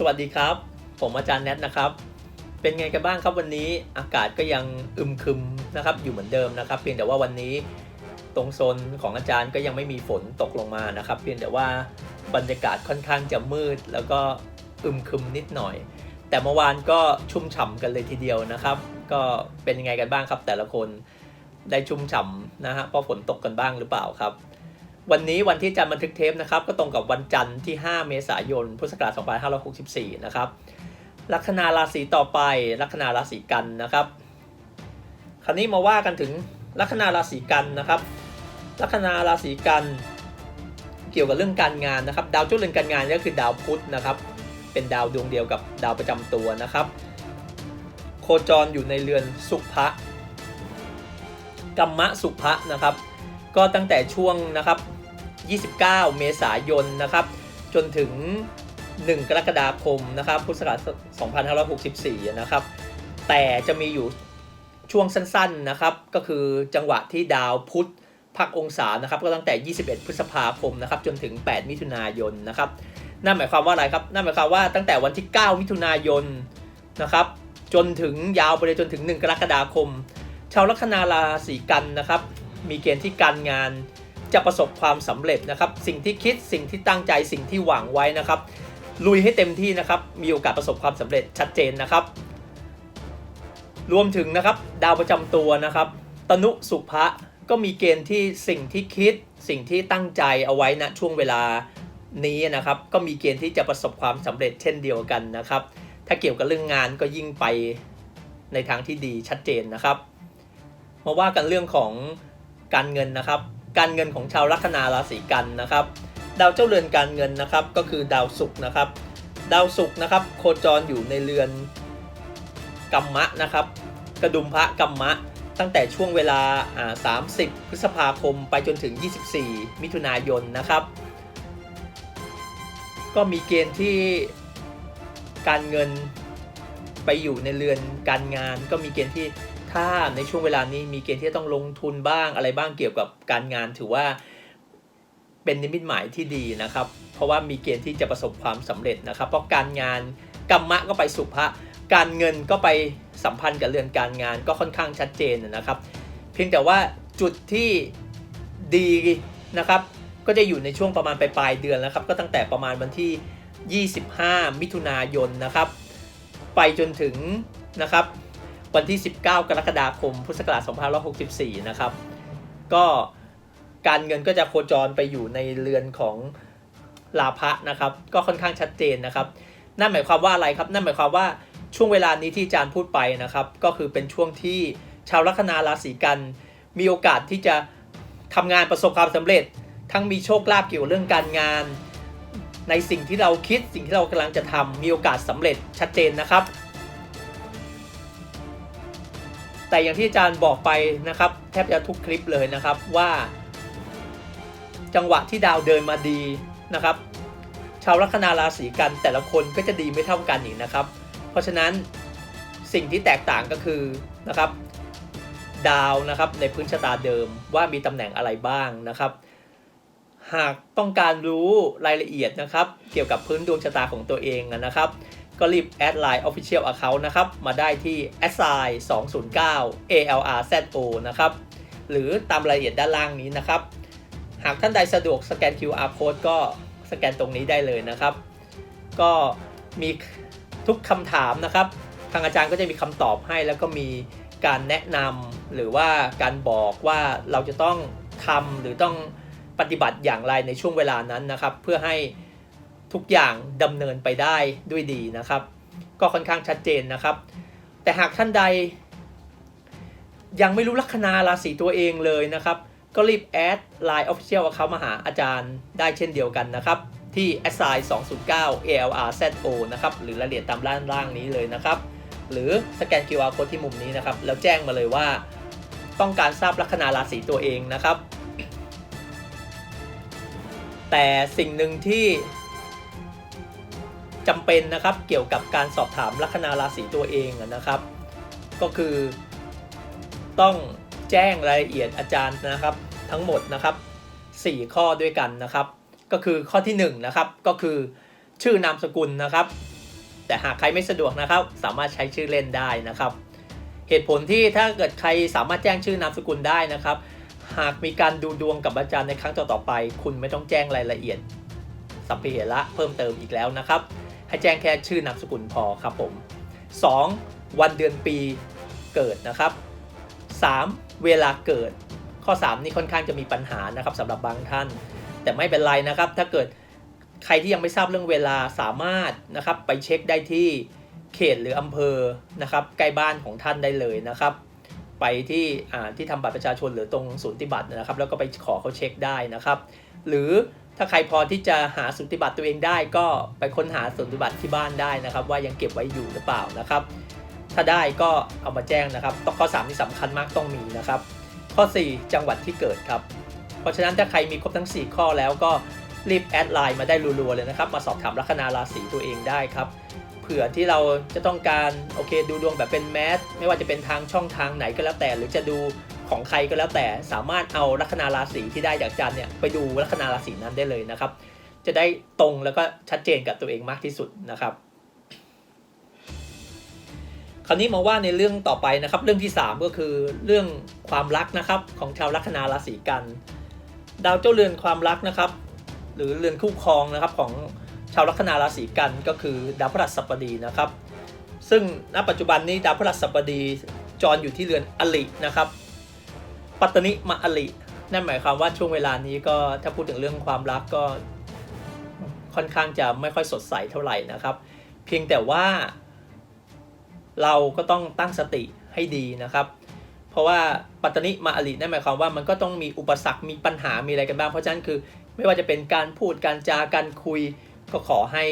สวัสดีครับ ผมอาจารย์แนทนะครับ เป็นไงกันบ้างครับวันนี้อากาศก็ยังอึมครึมนะครับอยู่เหมือนเดิมนะครับเพียงแต่ว่าวันนี้ตรงโซนของอาจารย์ก็ยังไม่มีฝนตกลงมานะครับ เพียงแต่ว่าบรรยากาศค่อนข้างจะมืด แล้วก็อึมครึมนิดหน่อย แต่เมื่อวานก็ชุ่มฉ่ำกันเลยทีเดียวนะครับ ก็เป็นยังไงกันบ้างครับ แต่ละคนได้ชุ่มฉ่ำนะฮะเพราะฝนตกกันบ้างหรือเปล่าครับ วันนี้วันที่จารย์บันทึกเทปนะครับ ก็ตรงกับวันจันทร์ที่ 5 เมษายน พุทธศักราช2564 นะครับ ลัคนาราศีต่อไป ลัคนาราศีกันนะครับ คราวนี้มาว่ากันถึงลัคนาราศีกันนะครับ ลัคนาราศีกัน เกี่ยวกับเรื่องการงานนะครับ ดาวเจ้าเรือนการงานก็คือดาวพุธนะครับ เป็นดาวดวงเดียวกับดาวประจำตัวนะครับ โคจรอยู่ในเรือนสุภะกัมมะสุภะนะครับ ก็ตั้งแต่ช่วงนะครับ 29 เมษายนนะครับ จนถึง 1 กรกฎาคมนะครับพุทธศักราช2564 นะครับ แต่จะมีอยู่ช่วงสั้นๆนะครับ ก็คือจังหวะที่ดาวพุธพักองศานะครับ ก็ตั้งแต่ 21 พฤษภาคมนะครับ จนถึง 8 มิถุนายนนะครับ นั่นหมายความว่าอะไรครับ นั่นหมายความว่าตั้งแต่วันที่ 9 มิถุนายนนะครับ จนถึงยาวไปเลยจนถึง 1 กรกฎาคม ชาวลัคนาราศีกันนะครับ มีเกณฑ์ที่การงานจะประสบความสำเร็จนะครับ สิ่งที่คิดสิ่งที่ตั้งใจสิ่งที่หวังไว้นะครับ ลุยให้เต็มที่นะครับ มีโอกาสประสบความสำเร็จชัดเจนนะครับ รวมถึงนะครับดาวประจำตัวนะครับตนุสุภะก็มีเกณฑ์ที่สิ่งที่คิด สิ่งที่ตั้งใจเอาไว้ณช่วงเวลานี้นะครับ ก็มีเกณฑ์ที่จะประสบความสำเร็จเช่นเดียวกันนะครับ ถ้าเกี่ยวกับเรื่องงานก็ยิ่งไปในทางที่ดีชัดเจนนะครับ มาว่ากันเรื่องของ การเงินนะครับ การเงินของชาวลัคนาราศีกันนะครับ ดาวเจ้าเรือนการเงินนะครับก็คือดาวศุกร์นะครับ ดาวศุกร์นะครับ โคจรอยู่ในเรือนกัมมะนะครับ กระดุมพระกัมมะ ตั้งแต่ช่วงเวลาอ่า30 พฤษภาคมไปจนถึง 24 มิถุนายนนะครับ ก็มีเกณฑ์ที่การเงินไปอยู่ในเรือนการงาน ก็มีเกณฑ์ที่ ถ้าในช่วงเวลานี้มีเกณฑ์ที่จะต้องลงทุนบ้างอะไรบ้างเกี่ยวกับการงานถือว่าเป็นนิมิตหมายที่ดีนะครับ เพราะว่ามีเกณฑ์ที่จะประสบความสำเร็จนะครับ เพราะการงานกรรมะก็ไปสุภะการเงินก็ไปสัมพันธ์กับเรื่อนการงานก็ค่อนข้างชัดเจนนะครับ เพียงแต่ว่าจุดที่ดีนะครับ ก็จะอยู่ในช่วงประมาณปลายเดือนแล้วครับ ก็ตั้งแต่ประมาณวันที่ 25 มิถุนายนนะครับ ไปจนถึงนะครับ วันที่ 19 กรกฎาคม พุทธศักราช2564 นะครับ ก็การเงินก็จะโคจรไปอยู่ในเรือนของลาภะนะครับ ก็ค่อนข้างชัดเจนนะครับ นั่นหมายความว่าอะไรครับ นั่นหมายความว่าช่วงเวลานี้ที่อาจารย์พูดไปนะครับ ก็คือเป็นช่วงที่ชาวลัคนาราศีกันมีโอกาสที่จะทำงานประสบความสำเร็จ ทั้งมีโชคลาภเกี่ยวกับเรื่องการงาน ในสิ่งที่เราคิดสิ่งที่เรากำลังจะทำมีโอกาสสำเร็จชัดเจนนะครับ แต่อย่างที่อาจารย์บอกไปนะครับ แทบจะทุกคลิปเลยนะครับว่า จังหวะที่ดาวเดินมาดีนะครับ ชาวลัคนาราศีกันแต่ละคนก็จะดีไม่เท่ากันอีกนะครับ เพราะฉะนั้นสิ่งที่แตกต่างก็คือนะครับดาวนะครับในพื้นชะตาเดิมว่ามีตำแหน่งอะไรบ้างนะครับ หากต้องการรู้รายละเอียดนะครับ เกี่ยวกับพื้นดวงชะตาของตัวเองนะครับ ก็รีบแอดไลน์ Official Account นะครับ มาได้ที่ a s i 209 ALRZO นะครับ หรือตามรายละเอียดด้านล่างนี้นะครับ หากท่านใดสะดวกสแกน QR Code ก็สแกนตรงนี้ได้เลยนะครับ ก็มีทุกคำถามนะครับ ทางอาจารย์ก็จะมีคำตอบให้ แล้วก็มีการแนะนำหรือว่าการบอกว่าเราจะต้องทำหรือต้องปฏิบัติอย่างไรในช่วงเวลานั้นนะครับ เพื่อให้ ทุกอย่างดำเนินไปได้ด้วยดีนะครับ ก็ค่อนข้างชัดเจนนะครับ แต่หากท่านใด ยังไม่รู้ลัคนาราศีตัวเองเลยนะครับ ก็รีบแอด Line Official เขามาหาอาจารย์ได้เช่นเดียวกันนะครับ ที่ s i 209 ALRZO นะครับ หรือรายละเอียดตามด้านล่างนี้เลยนะครับ หรือสแกน QR Code ที่มุมนี้นะครับ แล้วแจ้งมาเลยว่า ต้องการทราบลัคนาราศีตัวเองนะครับ แต่สิ่งหนึ่งที่ จำเป็นนะครับเกี่ยวกับการสอบถามลัคนาราศีตัวเองนะครับ ก็คือ ต้องแจ้งรายละเอียดอาจารย์นะครับ ทั้งหมดนะครับ 4 ข้อด้วยกันนะครับ ก็คือข้อที่1นะครับก็คือชื่อนามสกุลนะครับ แต่หากใครไม่สะดวกนะครับ สามารถใช้ชื่อเล่นได้นะครับ เหตุผลที่ถ้าเกิดใครสามารถแจ้งชื่อนามสกุลได้นะครับ หากมีการดูดวงกับอาจารย์ในครั้งต่อๆไป คุณไม่ต้องแจ้งรายละเอียดสัพเพเหระเพิ่มเติมอีกแล้วนะครับ ให้แจ้งแค่ชื่อนามสกุลพอครับผม 2. วันเดือนปีเกิดนะครับ 3. เวลาเกิด ข้อ 3 นี่ค่อนข้างจะมีปัญหานะครับสำหรับบางท่าน แต่ไม่เป็นไรนะครับ ถ้าเกิดใครที่ยังไม่ทราบเรื่องเวลาสามารถนะครับไปเช็คได้ที่เขตหรืออำเภอนะครับใกล้บ้านของท่านได้เลยนะครับ ไปที่อ่าที่ทำบัตรประชาชนหรือตรงศูนย์ปฏิบัตินะครับ แล้วก็ไปขอเขาเช็คได้นะครับ หรือ ถ้าใครพอที่จะหาสูติบัตรตัวเองได้ก็ไปค้นหาสูติบัตรที่บ้านได้นะครับ ว่ายังเก็บไว้อยู่หรือเปล่านะครับ ถ้าได้ก็เอามาแจ้งนะครับต้องข้อ 3 ที่สำคัญมากต้องมีนะครับ ข้อ 4 จังหวัดที่เกิดครับ เพราะฉะนั้นถ้าใครมีครบทั้ง 4 ข้อแล้วก็รีบแอดไลน์มาได้รัวๆเลยนะครับ มาสอบถามลัคนาราศีตัวเองได้ครับเผื่อที่เราจะต้องการโอเคดูดวงแบบเป็นแมสไม่ว่าจะเป็นทางช่องทางไหนก็แล้วแต่ หรือจะดู ของใครก็แล้วแต่สามารถเอาลัคนาราศีที่ได้จากอาจารย์เนี่ยไปดูลัคนาราศีนั้นได้เลยนะครับ จะได้ตรงแล้วก็ชัดเจนกับตัวเองมากที่สุดนะครับ คราวนี้มาว่าในเรื่องต่อไปนะครับ เรื่องที่ 3 ก็คือเรื่องความรักนะครับของชาวลัคนาราศีกัน ดาวเจ้าเรือนความรักนะครับ หรือเรือนคู่ครองนะครับของชาวลัคนาราศีกันก็คือดาวพฤหัสบดีนะครับ ซึ่งณปัจจุบันนี้ดาวพฤหัสบดีจรอยู่ที่เรือนอลินะครับ ปัตตนิมาอลิ นั่นหมายความว่าช่วงเวลานี้ก็ถ้าพูดถึงเรื่องความรักก็ค่อนข้างจะไม่ค่อยสดใสเท่าไหร่นะครับ เพียงแต่ว่าเราก็ต้องตั้งสติให้ดีนะครับ เพราะว่าปัตตนิมาอลินั่นหมายความว่ามันก็ต้องมีอุปสรรคมีปัญหามีอะไรกันบ้าง เพราะฉะนั้นคือไม่ว่าจะเป็นการพูดการจาการคุยก็ขอให้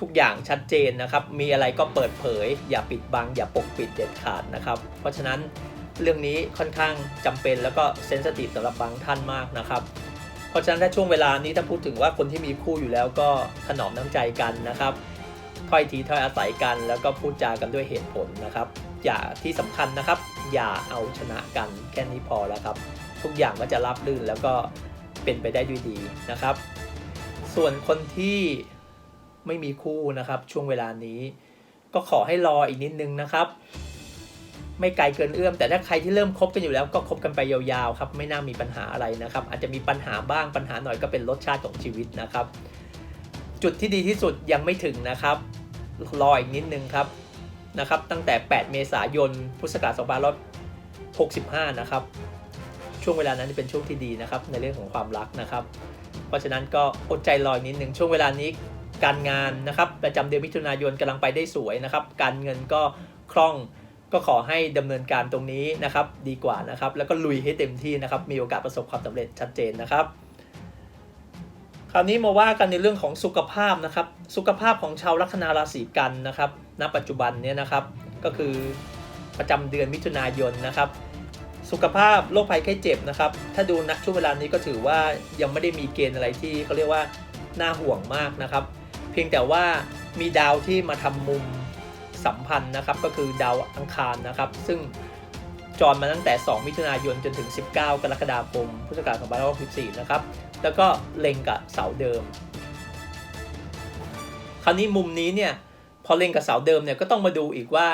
ทุกอย่างชัดเจนนะครับ มีอะไรก็เปิดเผย อย่าปิดบัง อย่าปกปิดเด็ดขาดนะครับ เพราะฉะนั้น เรื่องนี้ค่อนข้างจำเป็นแล้วก็เซนสทีฟสำหรับบางท่านมากนะครับ เพราะฉะนั้นถ้าช่วงเวลานี้ถ้าพูดถึงว่าคนที่มีคู่อยู่แล้วก็ถนอมน้ำใจกันนะครับถ้อยทีถ้อยอาศัยกัน แล้วก็พูดจากันด้วยเหตุผลนะครับ อย่าที่สำคัญนะครับ อย่าเอาชนะกันแค่นี้พอแล้วครับ ทุกอย่างก็จะรับรื่นแล้วก็เป็นไปได้ด้วยดีนะครับ ส่วนคนที่ไม่มีคู่นะครับ ช่วงเวลานี้ ก็ขอให้รออีกนิดนึงนะครับ ไม่ไกลเกินเอื้อม แต่ถ้าใครที่เริ่มคบกันอยู่แล้วก็คบกันไปยาวๆครับไม่น่ามีปัญหาอะไรนะครับ อาจจะมีปัญหาบ้างปัญหาหน่อยก็เป็นรสชาติของชีวิตนะครับ จุดที่ดีที่สุดยังไม่ถึงนะครับรออีกนิดนึงครับนะครับ ตั้งแต่ 8 เมษายน พุทธศักราช2565 นะครับ ช่วงเวลานั้นเป็นช่วงที่ดีนะครับ ในเรื่องของความรักนะครับ เพราะฉะนั้นก็อดใจรออีกนิดนึงช่วงเวลานี้การงานนะครับ ประจำเดือนมิถุนายนกำลังไปได้สวยนะครับ การเงินก็คล่อง ก็ขอให้ดำเนินการตรงนี้นะครับดีกว่านะครับ แล้วก็ลุยให้เต็มที่นะครับ มีโอกาสประสบความสำเร็จชัดเจนนะครับ คราวนี้มาว่ากันในเรื่องของสุขภาพนะครับ สุขภาพของชาวลัคนาราศีกันนะครับ ณ ปัจจุบันเนี้นะครับ ก็คือประจำเดือนมิถุนายนนะครับ สุขภาพโรคภัยไข้เจ็บนะครับ ถ้าดูณช่วงเวลานี้ก็ถือว่ายังไม่ได้มีเกณฑ์อะไรที่เขาเรียกว่าน่าห่วงมากนะครับ เพียงแต่ว่ามีดาวที่มาทำมุม สัมพันธ์นะครับก็คือดาวอังคารนะครับ ซึ่งจรมาตั้งแต่ 2 มิถุนายนจนถึง 19 กรกฎาคม พุทธศักราช2564 นะครับ แล้วก็เล็งกับเสาเดิม คราวนี้มุมนี้เนี่ยพอเล็งกับเสาเดิมเนี่ยก็ต้องมาดูอีกว่า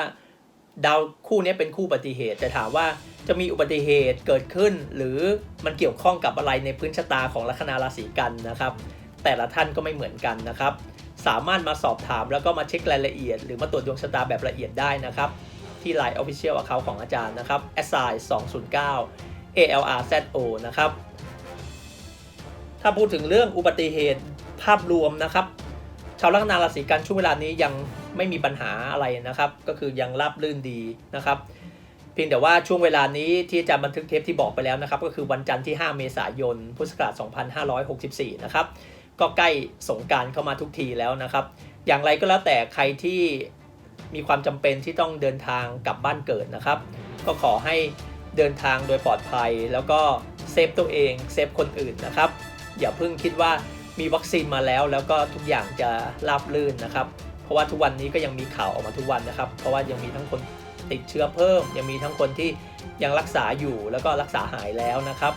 ดาวคู่นี้เป็นคู่อุบัติเหตุ แต่ถามว่าจะมีอุบัติเหตุเกิดขึ้น หรือมันเกี่ยวข้องกับอะไรในพื้นชะตาของลัคนาราศีกันนะครับ แต่ละท่านก็ไม่เหมือนกันนะครับ สามารถมาสอบถามแล้วก็มาเช็ครายละเอียด หรือมาตรวจดวงชะตาแบบละเอียดได้นะครับ ที่ Line Official Account ของอาจารย์นะครับ a s s i 209 ALRZO นะครับ ถ้าพูดถึงเรื่องอุบัติเหตุภาพรวมนะครับ ชาวลัคนาราศีกันช่วงเวลานี้ยังไม่มีปัญหาอะไรนะครับ ก็คือยังราบรื่นดีนะครับเพียงแต่ว่าช่วงเวลานี้ที่อาจารย์บันทึกเทปที่บอกไปแล้วนะครับ ก็คือวันจันทร์ที่ 5 เมษายน พุทธศักราช 2564 นะครับ ก็ใกล้สงการเข้ามาทุกทีแล้วนะครับ อย่างไรก็แล้วแต่ใครที่มีความจำเป็นที่ต้องเดินทางกลับบ้านเกิดนะครับ ก็ขอให้เดินทางโดยปลอดภัย แล้วก็เซฟตัวเองเซฟคนอื่นนะครับ อย่าเพิ่งคิดว่ามีวัคซีนมาแล้ว แล้วก็ทุกอย่างจะราบรื่นนะครับ เพราะว่าทุกวันนี้ก็ยังมีข่าวออกมาทุกวันนะครับ เพราะว่ายังมีทั้งคนติดเชื้อเพิ่ม ยังมีทั้งคนที่ยังรักษาอยู่แล้วก็รักษาหายแล้วนะครับ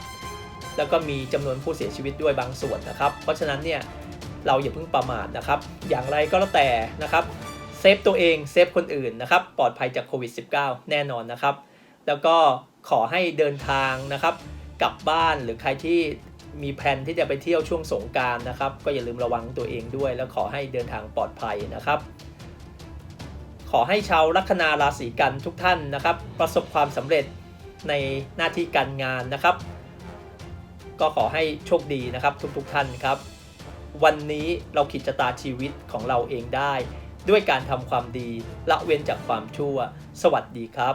แล้วก็มีจำนวนผู้เสียชีวิตด้วยบางส่วนนะครับ เพราะฉะนั้นเนี่ยเราอย่าเพิ่งประมาทนะครับ อย่างไรก็แล้วแต่นะครับเซฟตัวเองเซฟคนอื่นนะครับ ปลอดภัยจากโควิด -19 แน่นอนนะครับ แล้วก็ขอให้เดินทางนะครับ กลับบ้านหรือใครที่มีแผนที่จะไปเที่ยวช่วงสงกรารนะครับ ก็อย่าลืมระวังตัวเองด้วย แล้วขอให้เดินทางปลอดภัยนะครับ ขอให้ชาวลัคนาราศีกันทุกท่านนะครับ ประสบความสำเร็จในหน้าที่การงานนะครับ ก็ขอให้โชคดีนะครับทุกๆทท่านครับ วันนี้เราขีดชะตาชีวิตของเราเองได้ ด้วยการทำความดีละเว้นจากความชั่ว สวัสดีครับ